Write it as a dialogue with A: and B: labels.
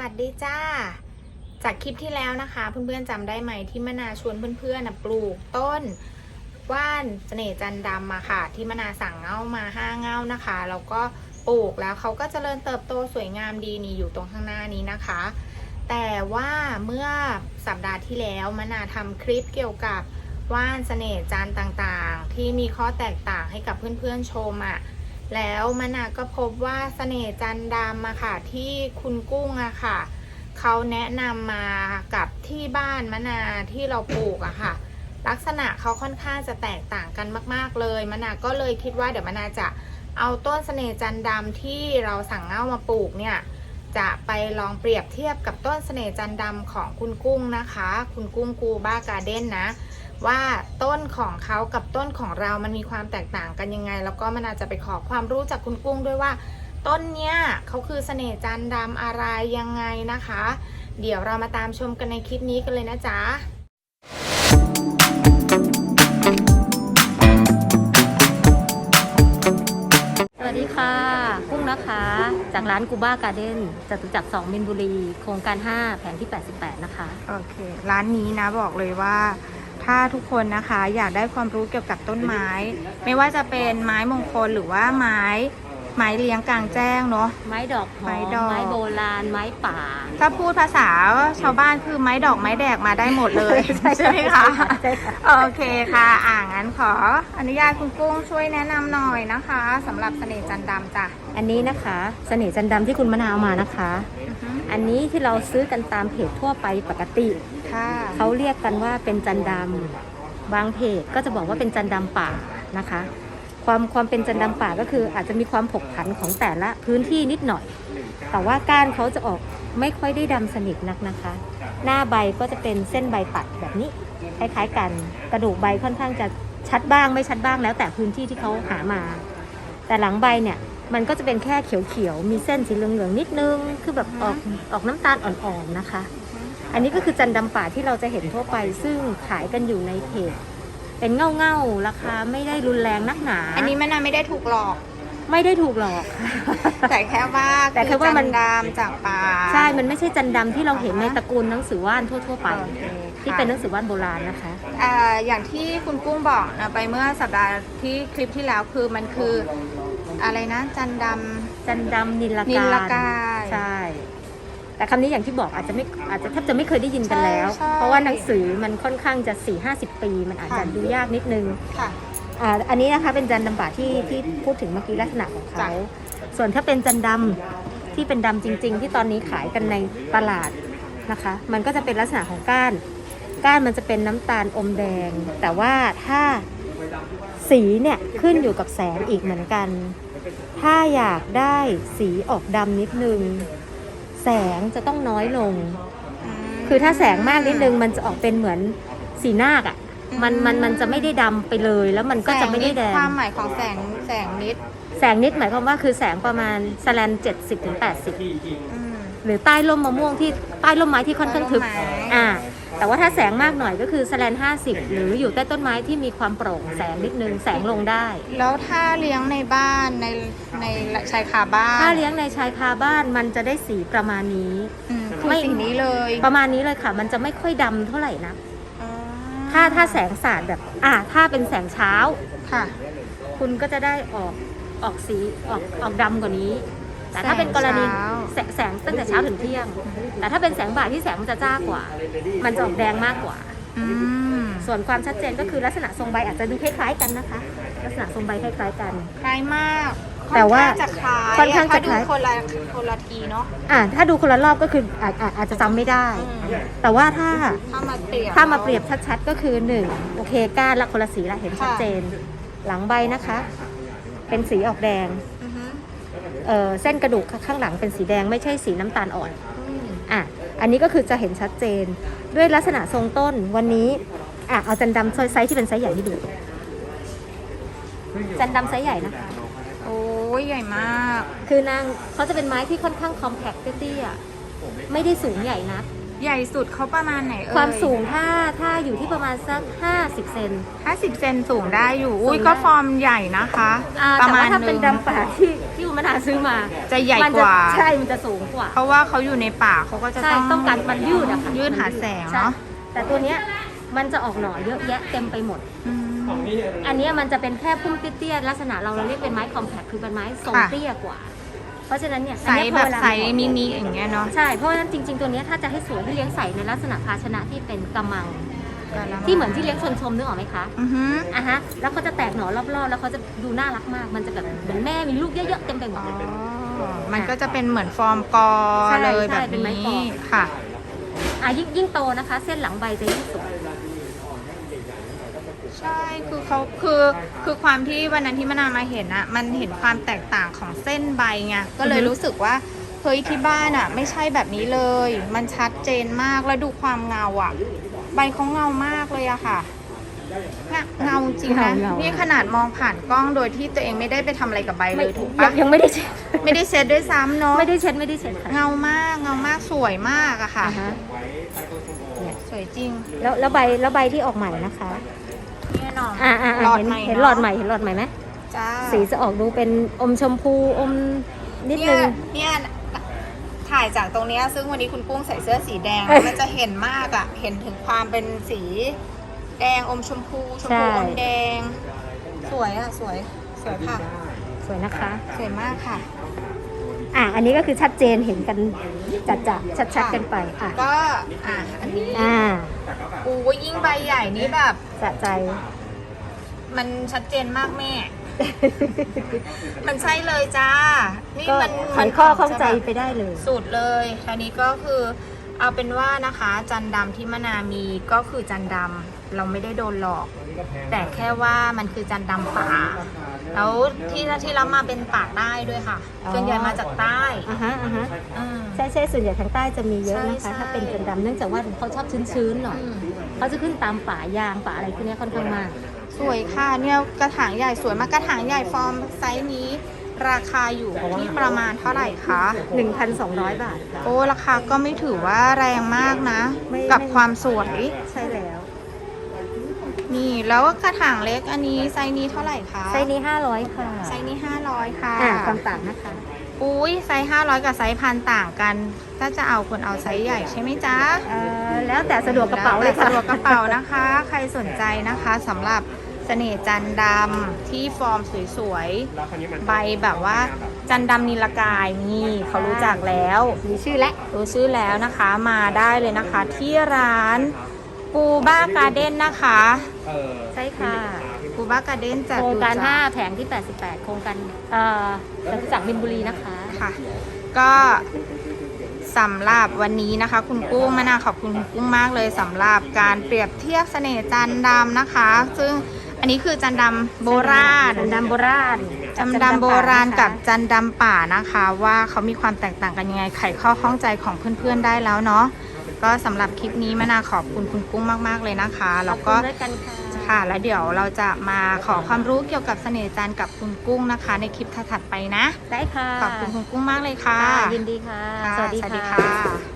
A: วัสดีจ้า จากคลิปที่แล้วนะคะ เพื่อนๆจำได้ไหมที่มนาชวนเพื่อนๆปลูกต้นว่านเสน่ห์จันดำมาค่ะ ที่มนาสั่งเงามาห้าเงานะคะแล้วก็ปลูกแล้วเขาก็เจริญเติบโตสวยงามดีนี่อยู่ตรงข้างหน้านี้นะคะ แต่ว่าเมื่อสัปดาห์ที่แล้วมนาทำคลิปเกี่ยวกับว่านเสน่ห์จันต่างๆ ที่มีข้อแตกต่างให้กับเพื่อนๆชมอะ่ะ แล้วมนาก็พบว่าเสน่จันดำอะค่ะที่คุณกุ้งอะค่ะเขาแนะนำมากับที่บ้านมนาที่เราปลูกอะค่ะ ลักษณะเขาค่อนข้างจะแตกต่างกันมาก ๆ เลยมนาก็เลยคิดว่าเดี๋ยวมนาจะเอาต้นเสน่จันดำที่เราสั่งเง่ามาปลูกเนี่ยจะไปลองเปรียบเทียบกับต้นเสน่จันดำของคุณกุ้งนะคะ คุณกุ้งกูบ้าการ์เด้นนะ ว่าต้นของเขากับต้นของเรามันมีความแตกต่างกันยังไง แล้วก็มันอาจจะไปขอความรู้จากคุณกุ้งด้วยว่า ต้นเนี้ยเขาคือเสน่ห์จันทร์ดำอะไรยังไงนะคะ เดี๋ยวเรามาตามชมกันในคลิปนี้กันเลยนะจ๊ะ
B: สวัสดีค่ะ กุ้งนะคะ จากร้านกูบ้าการ์เด้นจตุจักร2มินบุรี โครงการ 5 แผนที่ 88 นะคะ
A: โอเค ร้านนี้นะบอกเลยว่า ถ้าทุกคนนะคะอยากได้ความรู้เกี่ยวกับต้นไม้ ไม่ว่าจะเป็นไม้มงคลหรือว่าไม้ไม้เลี้ยงกลางแจ้งเนาะ
B: ไม้ดอกหอ
A: ไม้
B: ม
A: ดอก
B: ไม้โบราณ ไม้ป่า
A: ถ้าพูดภาษาชาวบ้านคือไม้ดอกไม้แดกมาได้หมดเลย
B: ใช่
A: ใช่ไหมคะ
B: ใช่ค่ะ
A: โอเคค่ะ อ่างั้นขออนุญาตคุณกุ้งช่วยแนะนำหน่อยนะคะสำหรับเสน่ห์จันทร์ดำจ้ะ
B: อันนี้นะคะ เสน่ห์จันดำที่คุณมะนาวมานะคะ
A: อือฮึ
B: อันนี้ที่เราซื้อกันตามเพจทั่วไปปกติ
A: ค่ะ
B: เขาเรียกกันว่าเป็นจันดำบางเพจก็จะบอกว่าเป็นจันดำป่านะคะ ความความเป็นจันดำป่าก็คืออาจจะมีความผกผันของแต่ละพื้นที่นิดหน่อย แต่ว่าก้านเขาจะออกไม่ค่อยได้ดำสนิทนักนะคะ หน้าใบก็จะเป็นเส้นใบตัดแบบนี้คล้ายๆกันกระดูกใบค่อนข้างจะชัดบ้างไม่ชัดบ้างแล้วแต่พื้นที่ที่เขาหามา แต่หลังใบเนี่ยมันก็จะเป็นแค่เขียวๆ มีเส้นสีเหลืองๆ นิดนึง คือแบบออกออกน้ำตาลอ่อนๆ นะคะ อันนี้ก็คือจันดำป่าที่เราจะเห็นทั่วไป ซึ่งขายกันอยู่ในเพจเป็นเง่าเง่าๆราคาไม่ได้รุนแรงนักหนา
A: อันนี้แม่นาไม่ได้ถูกหลอก
B: ไม่ได้ถูกหลอก
A: แต่แค่ว่าแต่แค่ว่ามันดำจากป่า
B: ใช่มันไม่ใช่จันดำที่เราเห็นในตระกูลหนังสือว่านทั่ว ๆ ไป
A: โอเคค่ะ
B: ที่เป็นหนังสือว่านโบราณนะคะ
A: อ่าอย่างที่คุณกุ้งบอกนะไปเมื่อสัปดาห์ที่คลิปที่แล้วคือมันคืออะไรนะ จันทร์ด
B: จันดำนิลำ
A: นิ
B: กา
A: ล
B: ร
A: กาย
B: ใช่ แต่คำนี้อย่างที่บอกอาจจะไม่อาจจะแทบจะไม่เคยได้ยินกันแล้ว
A: ใช่ใช่
B: เพราะว่าหนังสือมันค่อนข้างจะ 4 50 ปี มันอาจจะ
A: ค่ะ
B: ดูยากนิดนึง
A: ค่ะ
B: อ่าอันนี้นะคะเป็นจันดำป่าที่ที่พูดถึงเมื่อกี้ลักษณะของเขา
A: จ้ะ
B: ส่วนถ้าเป็นจันดำที่เป็นดำจริง ๆ ที่ตอนนี้ขายกันในตลาดนะคะ มันก็จะเป็นลักษณะของก้าน ก้านมันจะเป็นน้ำตาลอมแดง แต่ว่าถ้าสีเนี่ยขึ้นอยู่กับแสงอีกเหมือนกัน ถ้าอยากได้สีออกดำนิดนึง แสงจะต้องน้อยลง คือถ้าแสงมากนิดนึงมันจะออกเป็นเหมือนสีนาคอะ่ะมันมันมันจะไม่ได้ดำไปเลย แล้วมันก็จะไม่ได้แด
A: สนิ
B: ง
A: ความหมายของแสงแสงนิด
B: แสงนิดหมายความว่าคือแสงประมาณสแลนเจ็ดสิบถึงแปดสิบ
A: อืม
B: หรือใต้ร่มมะม่วงที่ใต้ร่มไม้ที่ค่อนข้างทึบ
A: ใต้ร่มไม้
B: อ่า แต่ว่าถ้าแสงมากหน่อยก็คือสแลนห้าสิบหรืออยู่ใต้ต้นไม้ที่มีความโปร่งแสงนิดนึงแสงลงได้
A: แล้วถ้าเลี้ยงในบ้านในในชายคาบ้าน
B: ถ้าเลี้ยงในชายคาบ้านมันจะได้สีประมาณนี้
A: อืมคือ
B: ไม่
A: สีนี้เลย
B: ประมาณนี้เลยค่ะ มันจะไม่ค่อยดำเท่าไหร่นะ
A: อ๋อ
B: ถ้าถ้าแสงสาดแบบ อ่า ถ้าเป็นแสงเช้า
A: ค่ะ
B: คุณก็จะได้ออกออกสีออกออกดำกว่านี้ แต่ถ้าเป็นกรณี
A: แสงเช้า
B: แสงแสงตั้งแต่เช้าถึงเที่ยง แต่ถ้าเป็นแสงบ่ายที่แสงมันจะจ้ากว่า มันจะออกแดงมากกว่า
A: อืม
B: ส่วนความชัดเจนก็คือลักษณะทรงใบอาจจะดูคล้ายๆกันนะคะ ลักษณะทรงใบคล้ายๆกัน
A: คล้ายมาก
B: แต่ว่า
A: ค่อนข้างจะคล้าย
B: ค่อนข้างจะคล้าย
A: ถ้ดูคนละคนละทีเนาะ
B: อ่าถ้าดูคนละรอบก็คืออาจอาจอาจจะจำไม่ได้
A: อืม
B: แต่ว่าถ้า
A: ถ้ามาเปรียบ
B: ถ้ามาเปรียบชัดๆก็คือหนึ่งโอเคก้านละคนละสีละเห็นชัดเจน หลังใบนะคะ เป็นสีออกแดง
A: อือฮึ
B: เอ่อเส้นกระดูกข้างหลังเป็นสีแดงไม่ใช่สีน้ำตาลอ่อน
A: อืม
B: อะอันนี้ก็คือจะเห็นชัดเจน ด้วยลักษณะทรงต้นวันนี้อะเอาจันดำไซส์ที่เป็นไซส์ใหญ่ให้ดูจันดำไซส์ใหญ่นะคะ
A: โอ้ยใหญ่มาก
B: คือนางเขาจะเป็นไม้ที่ค่อนข้างคอมแพคเตี้ยๆไม่ได้สูงใหญ่นัก
A: อ ใหญ่สุดเขาประมาณไหนเอ่ย
B: ความสูงถ้าถ้าอยู่ที่ประมาณสัก 50 เซน
A: 50เซนสูงได้อยู่ อุ้ย
B: สูงได้
A: ก็ฟอร์มใหญ่นะคะ
B: อ่า
A: ประ
B: แต่
A: มา
B: ว่า
A: ณ
B: ถ้าเป็น
A: หง
B: ดำป่าที่ที่คุณมนาซื้อมา
A: จะใหญ่
B: มัน
A: กว่า
B: ใช่ มันจะสูงกว่า
A: เพราะว่าเขาอยู่ในป่าเขาก็จะ
B: ใช่
A: ต้อง
B: ต้องการมันยืดอะค่ะ
A: ยืดหาแสง
B: ใช่
A: เนาะ
B: แต่ตัวเนี้ยมันจะออกหน่อเยอะแยะเต็มไปหมด
A: อืม
B: อันเนี้ยมันจะเป็นแค่พุ่มเตี้ยๆลักษณะเราเราเรียกเป็นไม้คอมแพคคือเป็นไม้ทรง
A: ค่ะ
B: เตี้ยกว่าเพ ราะฉะนั้นเนี่ย
A: ไซ
B: อัน
A: ส์
B: เนี้ย
A: แบบ
B: พอเวลา
A: ไซส์มินิอย่างเงี้ยเนาะ
B: ใช่เพราะฉะนั้นจริง ๆ ตัวเนี้ยถ้าจะให้สวยให้เลี้ยงใส่ในลักษณะภาชนะที่เป็นกระมัง ที่เหมือนที่เลี้ยงชนชมนึกออกไหมคะ
A: อือฮึ
B: อะฮะแล้วเขาจะแตกหน่อรอบๆ แล้วเขาจะดูน่ารักมาก มันจะแบบเหมือนแม่มีลูกเยอะๆเต็มไปหมด
A: อ๋อมันก็จะเป็นเหมือนฟอร์มกอ
B: ใช่
A: เลย
B: ใช่
A: แบบ
B: เป็นไม้กอ
A: นี้ค่ะ
B: อะยิ่งยิ่งโตนะคะ เส้นหลังใบจะยิ่งสวย
A: ใช่คือเขาคือคือความที่วันนั้นที่มะนาวมาเห็นอะมันเห็นความแตกต่างของเส้นใบไงก็เลย
B: อือฮึ
A: รู้สึกว่าเฮ้ยที่บ้านอะไม่ใช่แบบนี้เลย มันชัดเจนมากแล้วดูความเงาอะใบเขาเงามากเลยอะค่ะเนี่ยเงาจริงนะ
B: เงาๆ
A: นี่ขนาดมองผ่านกล้องโดยที่ตัวเองไม่ได้ไปทำอะไรกับใบเลยถูก
B: ยั
A: ปะ
B: งยังไม่ได้เช็ด
A: ไม่ได้เช็ดด้วยซ้ำเนาะ
B: ไม่ได้เช็ดไม่ได้เช็ดค่ะ
A: เงามากเงามากสวยมากอะค่ะ
B: อ่าฮะ
A: สวยจริง
B: แล้วแล้วใบแล้วใบที่ออกใหม่นะคะ
A: แน่นอน
B: อ่าอ่า
A: หลอด
B: เห็น
A: ใหม่
B: เห็น
A: เนอะ
B: หลอดใหม่เห็นหลอดใหม่ไหม
A: จ้า
B: สีจะออกดูเป็นอมชมพูอมนิด
A: เนี่
B: นึ
A: ย
B: ง
A: เนี่ยถ่ายจากตรงเนี้ยซึ่งวันนี้คุณกุ้งใส่เสื้อสีแดง
B: เอ้ย
A: มันจะเห็นมากอะเห็นถึงความเป็นสี แดงอมชมพูชม
B: ใช่
A: พูอมแดง สวยอะสวย สวยค่ะ
B: สวยนะคะ
A: สวยมากค่ะ
B: อะอันนี้ก็คือชัดเจนเห็นกันจัดจัดชัดชัดๆกันไปอะ
A: ก็ อะ อันนี้
B: อ่า
A: อูยิ่งใบใหญ่นี่แบบ
B: สะใจ
A: มันชัดเจนมากแม่ มันใช่เลยจ้า นี่
B: ก็
A: มัน
B: ไขข้อ
A: มัน
B: ข้องใจ
A: จะแบบ
B: ไปได้เลย
A: สูตรเลยทีนี้ก็คือเอาเป็นว่านะคะ จันดำที่มะนามีก็คือจันดำเราไม่ได้โดนหลอก แต่แค่ว่ามันคือจันดำป่า แล้วที่ที่รับมาเป็นปากใต้ด้วยค่ะ
B: อ๋อ
A: ส่วนใหญ่มาจากใต้
B: อ่าฮะอ่าฮะ
A: อืม
B: ใช่ใช่ส่วนใหญ่ทางใต้จะมีเยอะนะ
A: ใช่
B: คะ
A: ใช่
B: ถ้าเป็นจันดำเนื่องจากว่าเขาชอบชื้นๆหน่อย
A: อืม
B: เขาจะขึ้นตามป่ายางป่าอะไรพวกเนี้ยค่อนข้างมาก
A: ส วยค่ะเนี่ยกระถางใหญ่สวยมากกระถางใหญ่ฟอร์มไซส์นี้ ราคาอยู่ที่ประมาณเท่าไหร่คะ
B: 1,200 บาทค่ะ
A: โอ้ราคาก็ไม่ถือว่าแรงมากนะ
B: ไม่
A: กับ
B: ไม่
A: ความสวย
B: ใช่แล้ว
A: นี่แล้วกระถางเล็กอันนี้ไซส์นี้เท่าไหร่คะ
B: ไซส์นี้ 500 ค่ะ
A: ไซส์นี้500ค่ะ
B: อ่าความต่างนะคะ
A: อุ้ยไซส์500 กับไซส์พันต่างกัน ถ้าจะเอาคนเอาไซส์ใหญ่ใช่ไหมจ๊ะ
B: เอ่อแล้วแต่สะดวกกระเป๋าเลยค่ะ
A: สะดวกกระเป๋านะคะ ใครสนใจนะคะสำหรับ เสน่ห์จันดำที่ฟอร์มสวยๆใบแบบว่าจันดำนิลกายนี่เขารู้จักแล้ว
B: มีชื่อและ
A: รู้ชื่อแล้วนะคะมาได้เลยนะคะ ที่ร้านปูบ้าการ์เด้นนะคะ
B: ใช่ค่ะ
A: ปูบ้าการ์เด้นจาก
B: โครงการ
A: ดูจาก
B: 5แผงที่ 88 โครงการเอ่อจตุจักรมินบุรีนะคะ
A: ค่ะก็สำหรับวันนี้นะคะ คุณกุ้งมะนาวขอบคุณคุณกุ้งมากเลยสำหรับการเปรียบเทียบเสน่ห์จันดำนะคะ ซึ่ง อันนี้คือจันดำโบราณ
B: จันดำโบราณ
A: จันดำโบราณกับ
B: นะคะ
A: จันดำป่านะคะ ว่าเขามีความแตกต่างกันยังไงไขข้อข้องใจของเพื่อนๆได้แล้วเนาะก็สำหรับคลิปนี้มะนาวขอบคุณคุณกุ้งมากๆเลยนะคะ แล้วก็
B: ขอบคุณด้วยกันค่ะ
A: ค่ะแล้วเดี๋ยวเราจะมาขอความรู้เกี่ยวกับเสน่ห์จันทร์กับคุณกุ้งนะคะ ในคลิปถัดๆไปนะ
B: ได้ค่ะ
A: ขอบคุณคุณกุ้งมากเลยค่ะ
B: ค่ะยินดีค่ะ
A: ค่ะ
B: สวัสดี
A: สวัสดี
B: ค่ะ
A: ค่ะ